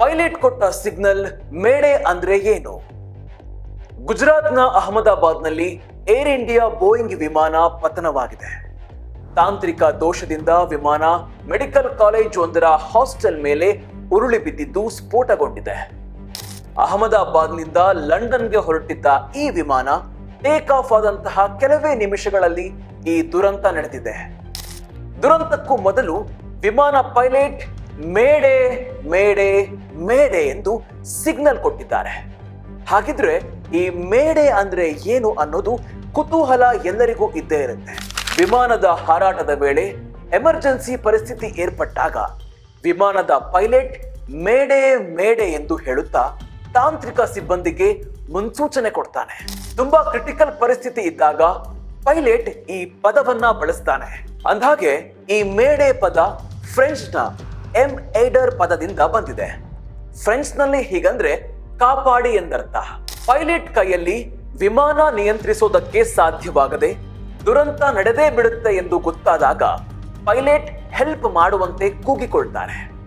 Pilot ಕೊಟ್ಟ signal ಮೇಡೆ ಅಂದ್ರೆ ಏನು? ಗುಜರಾತ್ನ ಅಹಮದಾಬಾದ್ನಲ್ಲಿ ಏರ್ ಇಂಡಿಯಾ ಬೋಯಿಂಗ್ ವಿಮಾನ ಪತನವಾಗಿದೆ. ತಾಂತ್ರಿಕ ದೋಷದಿಂದ ವಿಮಾನ ಮೆಡಿಕಲ್ ಕಾಲೇಜ್ ಒಂದರ ಹಾಸ್ಟೆಲ್ ಮೇಲೆ ಉರುಳಿ ಬಿದ್ದಿದ್ದು ಸ್ಫೋಟಗೊಂಡಿದೆ. ಅಹಮದಾಬಾದ್ನಿಂದ ಲಂಡನ್ಗೆ ಹೊರಟಿದ್ದ ಈ ವಿಮಾನ ಟೇಕ್ ಆಫ್ ಆದಂತಹ ಕೆಲವೇ ನಿಮಿಷಗಳಲ್ಲಿ ಈ ದುರಂತ ನಡೆದಿದೆ. ದುರಂತಕ್ಕೂ ಮೊದಲು ವಿಮಾನ ಪೈಲಟ್ ಮೇಡೆ ಮೇಡೆ ಮೇಡೆ ಎಂದು ಸಿಗ್ನಲ್ ಕೊಟ್ಟಿದ್ದಾರೆ. ಹಾಗಿದ್ರೆ ಈ ಮೇಡೆ ಅಂದ್ರೆ ಏನು ಅನ್ನೋದು ಕುತೂಹಲ ಎಲ್ಲರಿಗೂ ಇದ್ದೇ ಇರುತ್ತೆ. ವಿಮಾನದ ಹಾರಾಟದ ವೇಳೆ ಎಮರ್ಜೆನ್ಸಿ ಪರಿಸ್ಥಿತಿ ಏರ್ಪಟ್ಟಾಗ ವಿಮಾನದ ಪೈಲಟ್ ಮೇಡೆ ಮೇಡೆ ಎಂದು ಹೇಳುತ್ತಾ ತಾಂತ್ರಿಕ ಸಿಬ್ಬಂದಿಗೆ ಮುನ್ಸೂಚನೆ ಕೊಡ್ತಾನೆ. ತುಂಬಾ ಕ್ರಿಟಿಕಲ್ ಪರಿಸ್ಥಿತಿ ಇದ್ದಾಗ ಪೈಲಟ್ ಈ ಪದವನ್ನ ಬಳಸ್ತಾನೆ. ಅಂದ್ಹಾಗೆ ಈ ಮೇಡೆ ಪದ ಫ್ರೆಂಚ್ನ ಎಂ ಏಡರ್ ಪದದಿಂದ ಬಂದಿದೆ. ಫ್ರೆಂಚ್ನಲ್ಲಿ ಹೀಗಂದ್ರೆ ಕಾಪಾಡಿ ಎಂದರ್ಥ. ಪೈಲಟ್ ಕೈಯಲ್ಲಿ ವಿಮಾನ ನಿಯಂತ್ರಿಸೋದಕ್ಕೆ ಸಾಧ್ಯವಾಗದೆ ದುರಂತ ನಡೆದೇ ಬಿಡುತ್ತೆ ಎಂದು ಗೊತ್ತಾದಾಗ ಪೈಲಟ್ ಹೆಲ್ಪ್ ಮಾಡುವಂತೆ ಕೂಗಿಕೊಳ್ತಾರೆ.